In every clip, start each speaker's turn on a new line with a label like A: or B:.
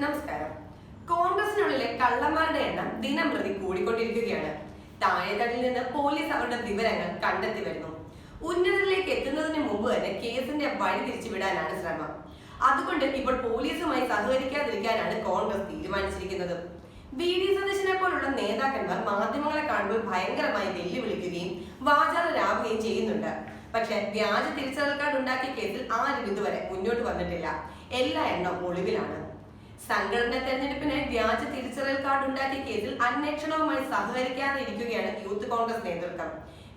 A: നമസ്കാരം. കോൺഗ്രസിനുള്ളിലെ കള്ളന്മാരുടെ എണ്ണം ദിനം പ്രതി കൂടിക്കൊണ്ടിരിക്കുകയാണ്. താഴെത്തട്ടിൽ നിന്ന് പോലീസ് അവരുടെ വിവരങ്ങൾ കണ്ടെത്തി വരുന്നു. ഉന്നതരിലേക്ക് എത്തുന്നതിന് മുമ്പ് തന്നെ കേസിന്റെ വഴി തിരിച്ചുവിടാനാണ് ശ്രമം. അതുകൊണ്ട് ഇപ്പോൾ പോലീസുമായി സഹകരിക്കാതിരിക്കാനാണ് കോൺഗ്രസ് തീരുമാനിച്ചിരിക്കുന്നത്. വി ഡി സതീശനെ പോലുള്ള നേതാക്കന്മാർ മാധ്യമങ്ങളെ കാണുമ്പോൾ ഭയങ്കരമായി വെല്ലുവിളിക്കുകയും വാചാലരാകുകയും ചെയ്യുന്നുണ്ട്. പക്ഷെ വ്യാജ തിരിച്ചറിയൽ കാർഡ് ഉണ്ടാക്കിയ കേസിൽ ആരും ഇതുവരെ മുന്നോട്ട് വന്നിട്ടില്ല. എല്ലാ എണ്ണം ഒളിവിലാണ്. സംഘടന തെരഞ്ഞെടുപ്പിനായി വ്യാജ തിരിച്ചറിയൽ കാർഡ് ഉണ്ടാക്കിയ കേസിൽ അന്വേഷണവുമായി സഹകരിക്കാതിരിക്കുകയാണ് യൂത്ത് കോൺഗ്രസ് നേതൃത്വം.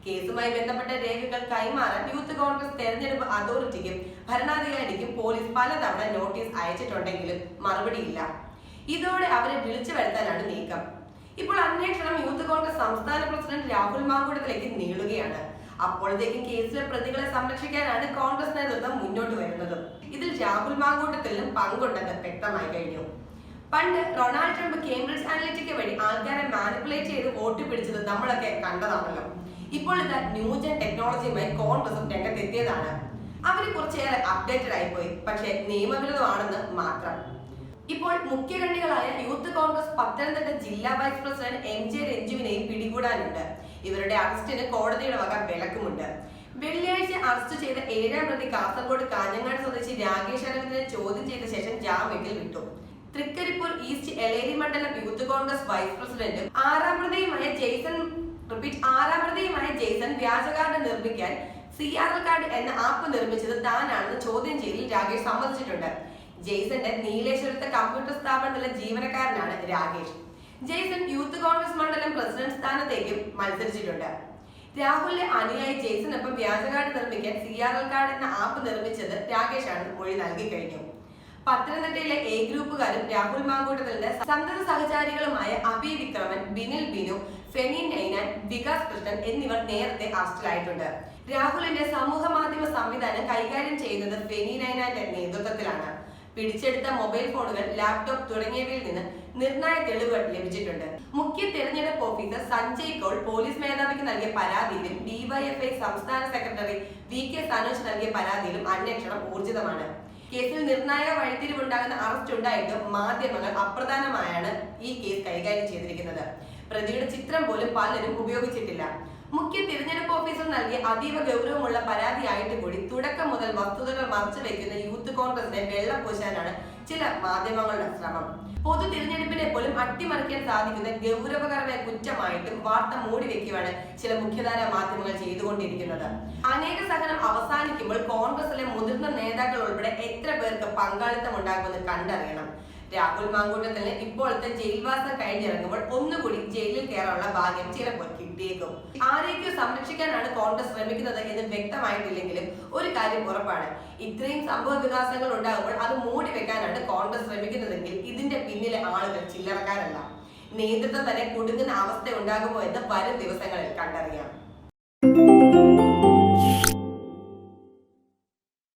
A: കേസുമായി ബന്ധപ്പെട്ട രേഖകൾ കൈമാറാൻ യൂത്ത് കോൺഗ്രസ് തെരഞ്ഞെടുപ്പ് അതോറിറ്റിക്കും ഭരണാധികാരിക്കും പോലീസ് പലതവണ നോട്ടീസ് അയച്ചിട്ടുണ്ടെങ്കിലും മറുപടിയില്ല. ഇതോടെ അവരെ വിളിച്ചു വരുത്താനാണ് നീക്കം. ഇപ്പോൾ അന്വേഷണം യൂത്ത് കോൺഗ്രസ് സംസ്ഥാന പ്രസിഡന്റ് രാഹുൽ മാങ്കുടത്തിലേക്ക് നീളുകയാണ്. അപ്പോഴത്തേക്കും കേസിലെ പ്രതികളെ സംരക്ഷിക്കാനാണ് കോൺഗ്രസ് നേതൃത്വം മുന്നോട്ട് വരുന്നത്. ഇതിൽ രാഹുൽ മാങ്കൂട്ടത്തിലും പങ്കുണ്ടെന്ന് വ്യക്തമായി കഴിഞ്ഞു. പണ്ട് റൊണാൾഡ് ട്രംപ് കേംബ്രിഡ്ജ് അനലിറ്റിക്ക വഴി ആൾക്കാരെ മാനിപ്പുലേറ്റ് ചെയ്ത് വോട്ട് പിടിച്ചത് നമ്മളൊക്കെ കണ്ടതാണല്ലോ. ഇപ്പോൾ ഇത് ന്യൂജൻ ടെക്നോളജിയുമായി കോൺഗ്രസും രംഗത്തെത്തിയതാണ്. അവർ കുറച്ചേറെ അപ്ഡേറ്റഡ് ആയിപ്പോയി പക്ഷേ നിയമവിരുദ്ധമാണെന്ന് മാത്രം. ഇപ്പോൾ മുഖ്യകണ്ണികളായ യൂത്ത് കോൺഗ്രസ് പത്തനംതിട്ട ജില്ലാ വൈസ് പ്രസിഡന്റ് എം ജെ രഞ്ജുവിനെയും പിടികൂടാനുണ്ട്. ഇവരുടെ അറസ്റ്റിന് കോടതിയുടെ വക വിലക്കുമുണ്ട്. വെള്ളിയാഴ്ച അറസ്റ്റ് ചെയ്ത ഏഴാം പ്രതി കാസർഗോഡ് കാഞ്ഞങ്ങാട് സ്വദേശി രാകേഷ് അരവിന്ദനെ ചോദ്യം ചെയ്ത ശേഷം ജാമ്യത്തിൽ വിട്ടു. തൃക്കരിപ്പൂർ ഈസ്റ്റ് എലേരി മണ്ഡലം യൂത്ത് കോൺഗ്രസ് വൈസ് പ്രസിഡന്റും ആറാം പ്രതിയുമായ ജെയ്സൺ റിപ്പീറ്റ് ആറാം പ്രതിയുമായ ജെയ്സൺ വ്യാജകാർഡ് നിർമ്മിക്കാൻ സി ആർ എൽ കാർഡ് എന്ന ആപ്പ് നിർമ്മിച്ചത് താനാണെന്ന് ചോദ്യം ചെയ്യലിൽ രാകേഷ് സമ്മതിച്ചിട്ടുണ്ട്. ജെയ്സന്റെ നീലേശ്വരത്തെ കമ്പ്യൂട്ടർ സ്ഥാപനത്തിലെ ജീവനക്കാരനാണ് രാകേഷ്. ജെയ്സൺ യൂത്ത് കോൺഗ്രസ് മണ്ഡലം പ്രസിഡന്റ് സ്ഥാനത്തേക്കും മത്സരിച്ചിട്ടുണ്ട്. രാഹുലിന്റെ അനുയായി ജെയ്സനൊപ്പം വ്യാജ കാർഡ് നിർമ്മിക്കാൻ സി ആർ എൽ കാർഡ് എന്ന ആപ്പ് നിർമ്മിച്ചത് ആണ് മൊഴി നൽകി കഴിഞ്ഞു. പത്തനംതിട്ടയിലെ എ ഗ്രൂപ്പുകാരും രാഹുൽ മാങ്കൂട്ടത്തിന്റെ സന്തത സഹചാരികളുമായ അഭി വിക്രമൻ ബിനിൽ ബിനു ഫെനി നൈനാൻ വികാസ് കൃഷ്ണൻ എന്നിവർ നേരത്തെ അറസ്റ്റിലായിട്ടുണ്ട്. രാഹുലിന്റെ സമൂഹ മാധ്യമ സംവിധാനം കൈകാര്യം ചെയ്യുന്നത് ഫെനി നൈനാന്റെ നേതൃത്വത്തിലാണ്. പിടിച്ചെടുത്ത മൊബൈൽ ഫോണുകൾ ലാപ്ടോപ്പ് തുടങ്ങിയവയിൽ നിന്ന് നിർണായക തെളിവുകൾ ലഭിച്ചിട്ടുണ്ട്. മുഖ്യ തെരഞ്ഞെടുപ്പ് ഓഫീസർ സഞ്ജയ് കൗൾ പോലീസ് മേധാവിക്ക് നൽകിയ പരാതിയിലും ഡിവൈഎഫ്ഐ സംസ്ഥാന സെക്രട്ടറി വി കെ സനോജ് നൽകിയ പരാതിയിലും അന്വേഷണം ഊർജിതമാണ്. കേസിൽ നിർണായക വഴിത്തിരിവുണ്ടാകുന്ന അറസ്റ്റ് ഉണ്ടായിട്ടും മാധ്യമങ്ങൾ അപ്രധാനമായാണ് ഈ കേസ് കൈകാര്യം ചെയ്തിരിക്കുന്നത്. പ്രതിയുടെ ചിത്രം പോലും പലരും ഉപയോഗിച്ചിട്ടില്ല. മുഖ്യ തിരഞ്ഞെടുപ്പ് ഓഫീസർ നൽകിയ അതീവ ഗൗരവമുള്ള പരാതിയായിട്ട് കൂടി തുടക്കം മുതൽ വസ്തുതകൾ മറച്ചു വെക്കുന്ന യൂത്ത് കോൺഗ്രസിനെ വെള്ളം പൂശാനാണ് ചില മാധ്യമങ്ങളുടെ ശ്രമം. പൊതു തിരഞ്ഞെടുപ്പിനെ പോലും അട്ടിമറിക്കാൻ സാധിക്കുന്ന ഗൗരവകരമായ കുറ്റമായിട്ടും വാർത്ത മൂടി വെക്കുകയാണ് ചില മുഖ്യധാര മാധ്യമങ്ങൾ ചെയ്തുകൊണ്ടിരിക്കുന്നത്. അനേക സഹനം അവസാനിക്കുമ്പോൾ കോൺഗ്രസിലെ മുതിർന്ന നേതാക്കൾ ഉൾപ്പെടെ എത്ര പേർക്ക് പങ്കാളിത്തം ഉണ്ടാകുമെന്ന് കണ്ടറിയണം. രാഹുൽ മാങ്കൂട്ടത്തിന് ഇപ്പോഴത്തെ ജയിൽവാസം കഴിഞ്ഞിറങ്ങുമ്പോൾ ഒന്നുകൂടി ജയിലിൽ കയറാനുള്ള ഭാഗ്യം ചിലപ്പോൾ കിട്ടിയേക്കും. ആരെയൊക്കെ സംരക്ഷിക്കാനാണ് കോൺഗ്രസ് ശ്രമിക്കുന്നത് എന്ന് വ്യക്തമായിട്ടില്ലെങ്കിലും ഒരു കാര്യം ഉറപ്പാണ്. ഇത്രയും സംഭവ വികാസങ്ങൾ ഉണ്ടാകുമ്പോൾ അത് മൂടി വെക്കാനാണ് കോൺഗ്രസ് ശ്രമിക്കുന്നതെങ്കിൽ ഇതിന്റെ പിന്നിലെ ആളുകൾ ചില്ലറക്കാരല്ല. നേതൃത്വം തന്നെ കുടുങ്ങുന്ന അവസ്ഥ ഉണ്ടാകുമോ എന്ന് വരും ദിവസങ്ങളിൽ കണ്ടറിയാം.